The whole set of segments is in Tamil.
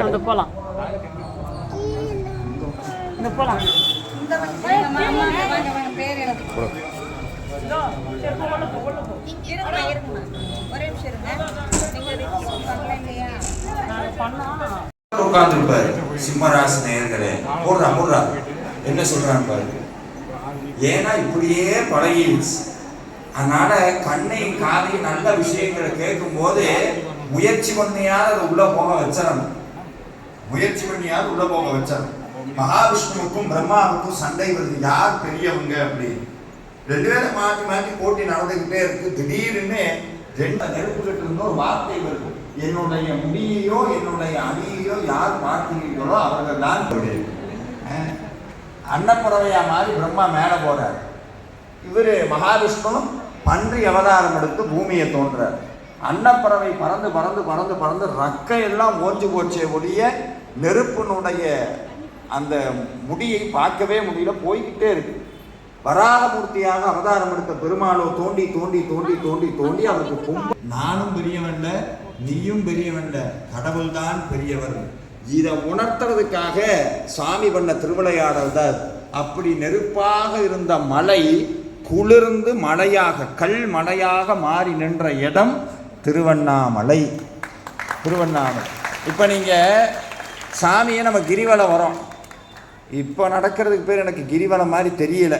அந்த போகலாம் போடுறா போடுறா. என்ன சொல்றான்னு பாருங்க ஏன்னா இப்படியே பழகிடுச்சு. அதனால கண்ணை காதை நல்ல விஷயங்களை கேட்கும் போது முயற்சி பண்ணியால் அது உள்ள போக வச்சிடணும். முயற்சி பண்ணியாவது உள்ள போக வச்சார் மகாவிஷ்ணுவுக்கும் பிரம்மாவுக்கும் சண்டை வருது. யார் பெரியவங்க அப்படின்னு ரெண்டு பேரும் மாற்றி மாற்றி போட்டி நடந்துகிட்டே இருக்கு. திடீர்னு ரெண்டு நெருப்புகிட்ட இருந்த ஒரு வார்த்தை வருது. என்னுடைய முடியையோ என்னுடைய அணியையோ யார் பார்க்கிறீர்களோ அவர்கள் தான் அன்னப்பறவையா மாதிரி பிரம்மா மேலே போறார். இவர் மகாவிஷ்ணு பன்றி அவதாரம் எடுத்து பூமியை தோன்றார். அன்னப்பறவை பறந்து பறந்து பறந்து பறந்து ரக்கையெல்லாம் ஓஞ்சு போச்சே ஒழிய நெருப்பினுடைய அந்த முடியை பார்க்கவே முடியல போய்கிட்டே இருக்கு. வராகமூர்த்தியாக அவதாரம் எடுத்த பெருமாளோ தோண்டி தோண்டி தோண்டி தோண்டி தோண்டி அவருக்கு கும்ப நானும் பெரியவன்ல நீயும் பெரியவன்ல கடவுள் தான் பெரியவர். இதை உணர்த்துறதுக்காக சாமி பண்ண திருவிளையாடல் தான் அப்படி நெருப்பாக இருந்த மலை குளிர்ந்து மலையாக கல் மலையாக மாறி நின்ற இடம் திருவண்ணாமலை. திருவண்ணாமலை. இப்போ நீங்கள் சாமியை நம்ம கிரிவலம் வரோம். இப்போ நடக்கிறதுக்கு பேர் எனக்கு கிரிவலம் மாதிரி தெரியல.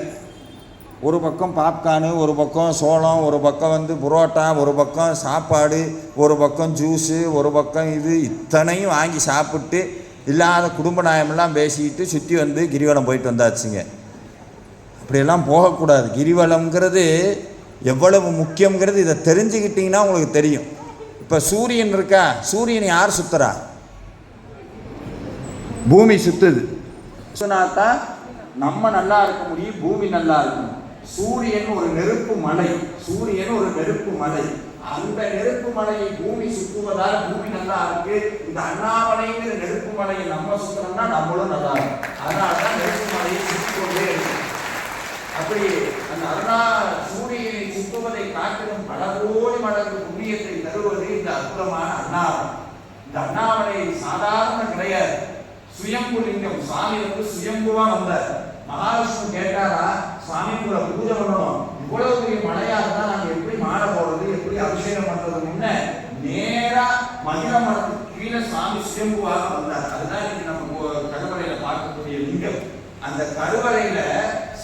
ஒரு பக்கம் பாப்கார்னு ஒரு பக்கம் சோளம் ஒரு பக்கம் வந்து புரோட்டா ஒரு பக்கம் சாப்பாடு ஒரு பக்கம் ஜூஸு ஒரு பக்கம் இது இத்தனையும் வாங்கி சாப்பிட்டு இல்லாத குடும்ப நியாயமெல்லாம் பேசிக்கிட்டு சுற்றி வந்து கிரிவலம் போயிட்டு வந்தாச்சுங்க. அப்படியெல்லாம் போகக்கூடாது. கிரிவலம்ங்கிறது எவ்வளவு முக்கியங்கிறது இதை தெரிஞ்சுக்கிட்டிங்கன்னா உங்களுக்கு தெரியும். இப்போ சூரியன் இருக்கா? சூரியன் யார் சுற்றுறா பூமி சுத்துது. சுனாத்தான் நம்ம நல்லா இருக்க முடியும் பூமி நல்லா இருக்கும். சூரியன் ஒரு நெருப்பு மலை சூரியன் ஒரு நெருப்பு மலை. அந்த நெருப்பு மலையை பூமி சுற்றுவதால் பூமி நல்லா இருக்கு. இந்த அண்ணாமலைங்கிற நெருப்பு மலையை நம்ம சுத்தணும்னா நம்மளும் நல்லா இருக்கும். அதனால தான் நெருப்பு மலையை சுற்றி கொண்டே இருக்கு அப்படி அந்த அருணா சுயம்பு லிங்கம் சாமி வந்து சுயம்புவா வந்தார். மகாவிஷ்ணு கேட்டாரா சாமி கூட பூஜை பண்ணணும். இவ்வளவு பெரிய மலையா இருந்தா நாங்க எப்படி மாட போடுறது எப்படி அபிஷேகம் பண்றது முன்ன நேரா மகிழ மரத்துக்கு கீழே சாமி சுயம்புவாக வந்தார். அதுதான் இன்னைக்கு நம்ம கருவறையில பார்க்கக்கூடிய லிங்கம். அந்த கருவறையில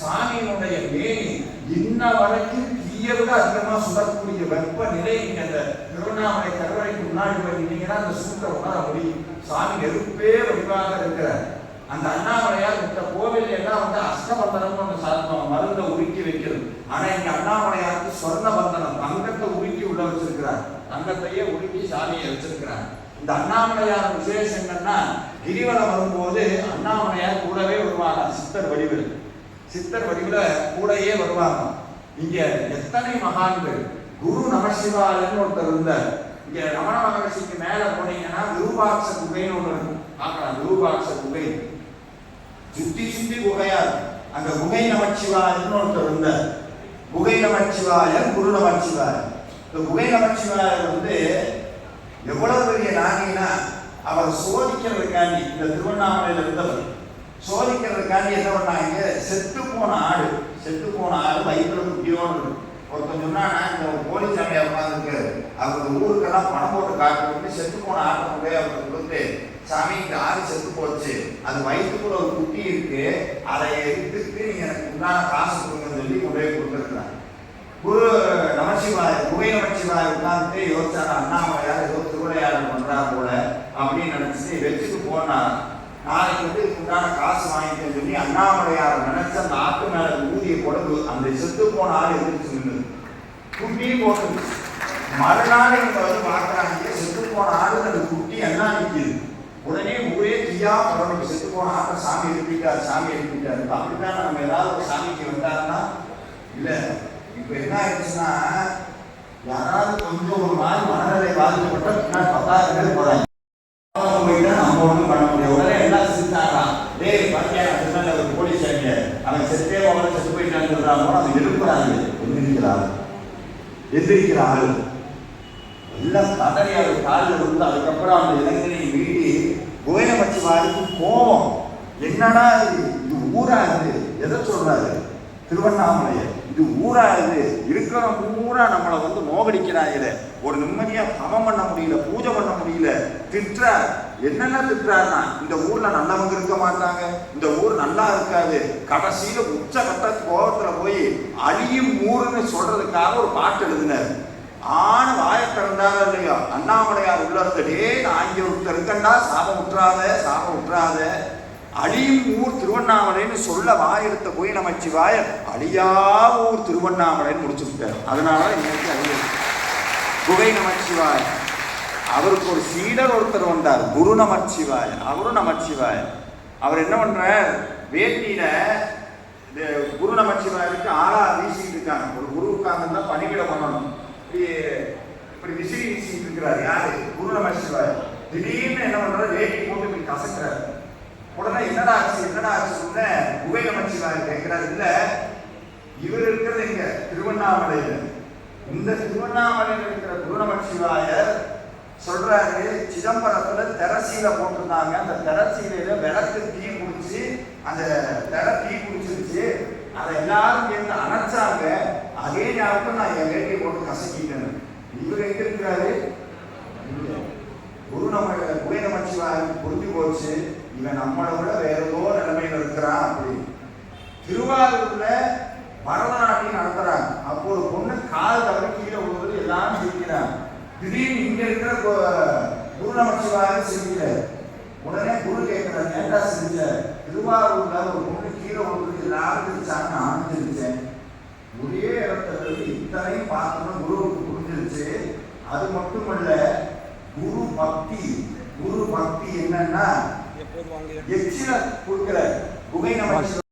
சாமியினுடைய மேனி இன்ன வரைக்கும் தீய விட அதிகமா சுடக்கூடிய வெப்ப நிலை நீங்க அந்த திருவண்ணாமலை கருவறைக்கு முன்னாடி போயிருந்தீங்கன்னா அந்த சூட்டை உணர முடியும். சாமி நெருப்பே வடிவாக இருக்கிறார். அந்த அண்ணாமலையார் இந்த கோவில் எல்லாம் வந்து அஷ்டபந்தனம் ஒன்று சாதனம் மருந்தை உருக்கி வைக்கிறது. ஆனா இங்க அண்ணாமலையாருக்கு சொர்ண பந்தனம் தங்கத்தை உருக்கி உள்ள வச்சிருக்கிறார். தங்கத்தையே உருக்கி சாமியை வச்சிருக்கிறார். இந்த அண்ணாமலையார் விசேஷம் என்னன்னா கிரிவலம் வரும்போது அண்ணாமலையார் கூடவே வருவாங்க சித்தர் வடிவில். சித்தர் வடிவில் கூடயே வருவாங்க இங்க எத்தனை மகான்கள்? குரு நமசிவாலன்னு ஒருத்தர் இருந்தார். இங்க ரமண மகர்ஷிக்கு மேல போனீங்கன்னா விருபாட்ச குகைன்னு ஒன்று இருக்கும் பார்க்கலாம் விருபாட்ச குகை. சுத்தி சுத்தி குகையா இருக்கும் அங்க குகை நமச்சிவாயன்னு ஒருத்தர் இருந்தார். குகை நமச்சிவாயன் குரு நமச்சிவாயன் இந்த குகை நமச்சிவாயர் வந்து எவ்வளவு பெரிய நாகினா அவர் சோதிக்கிறதுக்காண்டி இந்த திருவண்ணாமலையில இருந்தவர். சோதிக்கிறதுக்காண்டி என்ன பண்ணாங்க? செத்து போன ஆடு. செத்து போன ஆள் வயிற்றுல குட்டியோடு இருக்கும் ஒருத்தன் சொன்னானா இந்த போலீஸ் சாமியா உட்காந்துருக்கு அவர் ஊருக்கெல்லாம் பணம் போட்டு காட்டு செத்து போன ஆட்டை கொண்டு போய் அவருக்கு கொடுத்து சாமி இந்த ஆறு செத்து போச்சு. அது வயிற்றுக்குள்ள ஒரு குட்டி இருக்கு. அதை எடுத்துட்டு நீங்க எனக்கு உண்டான காசு கொடுங்கன்னு சொல்லி கொண்டு போய் கொடுத்துருக்காங்க குரு நமச்சிவாய் குகை நமச்சிவாய் உட்கார்ந்து யோசிச்சாங்க அண்ணாமலையார் ஏதோ திருவிளையாடல் பண்றா போல? அப்படின்னு நினைச்சு வச்சுட்டு போனார் நாளைக்கு வந்து உண்டான காசு வாங்கிட்டேன்னு சொல்லி அண்ணாமலையார் நினைச்ச அந்த ஆட்டு மேல ஊதிய போட அந்த செத்து போன ஆள் எதிர்த்து நின்று குட்டி போட்டு மறுநாள் இவங்க வந்து பார்க்கறாங்க செத்து போன ஆடு அந்த குட்டி எல்லாம் நிற்கிது உடனே ஊரே தீயா பரவாயில்ல செத்து போன ஆட்டை சாமி எழுப்பிட்டார் சாமி எழுப்பிட்டார். அப்படிதான் நம்ம ஏதாவது ஒரு சாமிக்கு வந்தாருன்னா? இல்லை இப்போ என்ன ஆயிடுச்சுன்னா யாராவது கொஞ்சம் ஒரு நாள் மனநிலை பாதிக்கப்பட்ட பின்னாடி பத்தாயிரம் பேர் போறாங்க. போயிட்டா நம்ம ஒண்ணும் பண்ண முடியாது. உடனே எல்லாம் சிரிச்சாங்களாம் டேய் பாத்தியா சொன்ன ஒரு போலீஸ் ஸ்டேஷன்ல அவன் செத்தே போகல செத்து போயிட்டான்னு சொல்றாங்க அவன் எழுப்புறாங்க எந்திரிக்கிறாள் எந்திரிக்கிறாள் எல்லாம் கதறி அவர் காலில் விழுந்து அதுக்கப்புறம் அந்த இளைஞனை மீறி கோயில வச்சு வாரிக்கு கோவம். என்னடா இது? இது ஊரா இது? எதை சொல்றாரு? திருவண்ணாமலையை. இது ஊரா இது. இருக்கிற பூரா நம்மளை வந்து நோகடிக்கிறாங்களே ஒரு நிம்மதியா சமம் பண்ண முடியல பூஜை பண்ண முடியல. திட்டுறார். என்னென்ன திட்டுறாருன்னா இந்த ஊர்ல நல்லவங்க இருக்க மாட்டாங்க. இந்த ஊர் நல்லா இருக்காது. கடைசியில உச்சகட்ட கோபத்தில் கோபத்துல போய் அழியும் ஊருன்னு சொல்றதுக்காக ஒரு பாட்டு எழுதினார். ஆண் வாய திறந்தாரோ இல்லையோ? அண்ணாமலையார் உள்ள இருந்தே நான் இங்கே ஒருத்தர் இருக்கண்டா சாபம் விட்டுறாத சாபம் விட்டுறாத அழியும் ஊர் திருவண்ணாமலைன்னு சொல்ல வாயெடுத்த போய் நமச்சிவாய அழியா ஊர் திருவண்ணாமலைன்னு முடிச்சுட்டார் அதனால இன்னைக்கு அழிய குகை நமச்சிவாய அவருக்கு ஒரு சீடர் ஒருத்தர் வந்தார். குரு நமச்சிவாய அவரும் நமச்சிவாய அவர் என்ன பண்றார்? வேட்டியில இந்த குரு நமச்சிவாயருக்கு ஆளா வீசிட்டு இருக்காங்க. ஒரு குரு உட்கார்ந்து பணிவிட பண்ணணும். இப்படி இப்படி விசிறி வீசிட்டு இருக்கிறார். யாரு? குரு நமச்சிவாய திடீர்னு என்ன பண்றாரு? வேட்டி போட்டு இப்படி கசக்கிறாரு. உடனே என்னடா ஆச்சு என்னடா ஆச்சுன்னு குகை நமச்சிவாய் கேட்கிறார் இல்ல இவர் இருக்கிறது எங்க? திருவண்ணாமலையில. இந்த திருவண்ணாமலையில் இருக்கிற குரு நமச்சிவாயர் சொல்றாரு சிதம்பரத்துல தெரசீல போட்டிருந்தாங்க. அந்த தெரசீலையில விளக்கு தீ குடிச்சு அந்த திரை தீ குடிச்சிருச்சு. அதை எல்லாரும் சேர்ந்து அணைச்சாங்க. அதே நேரத்தில் நான் என் வேட்டியை போட்டு கசக்கிட்டேன். இவர் எங்க இருக்கிறாரு? குருநம குரு நம்ம குகை புரிஞ்சு போச்சு. இவன் நம்மளை விட வேற ஏதோ நிலைமையில இருக்கிறான் அப்படின்னு திருவாரூர்ல பரதநாட்டியம் நடத்துறாங்க. அப்போ ஒரு பொண்ணு கால் தவறி கீழே விழுவது எல்லாரும் சிரிக்கிறாங்க. திடீர்னு இங்க இருக்கிற குரு நமச்சிவாயர் சிரிக்கிறார். உடனே குரு கேட்கிறார் ஏண்டா சிரிச்ச? திருவாரூர்ல ஒரு பொண்ணு கீழே விழுவது எல்லாரும் சிரிச்சாங்க நானும் சிரிச்சேன் ஒரே இடத்துல இருந்து இத்தனையும் பார்த்தோம்னா குருவுக்கு புரிஞ்சிருச்சு. அது மட்டுமல்ல குரு பக்தி குரு பக்தி என்னன்னா எச்சில கொடுக்கிற குகை நமச்சிவாய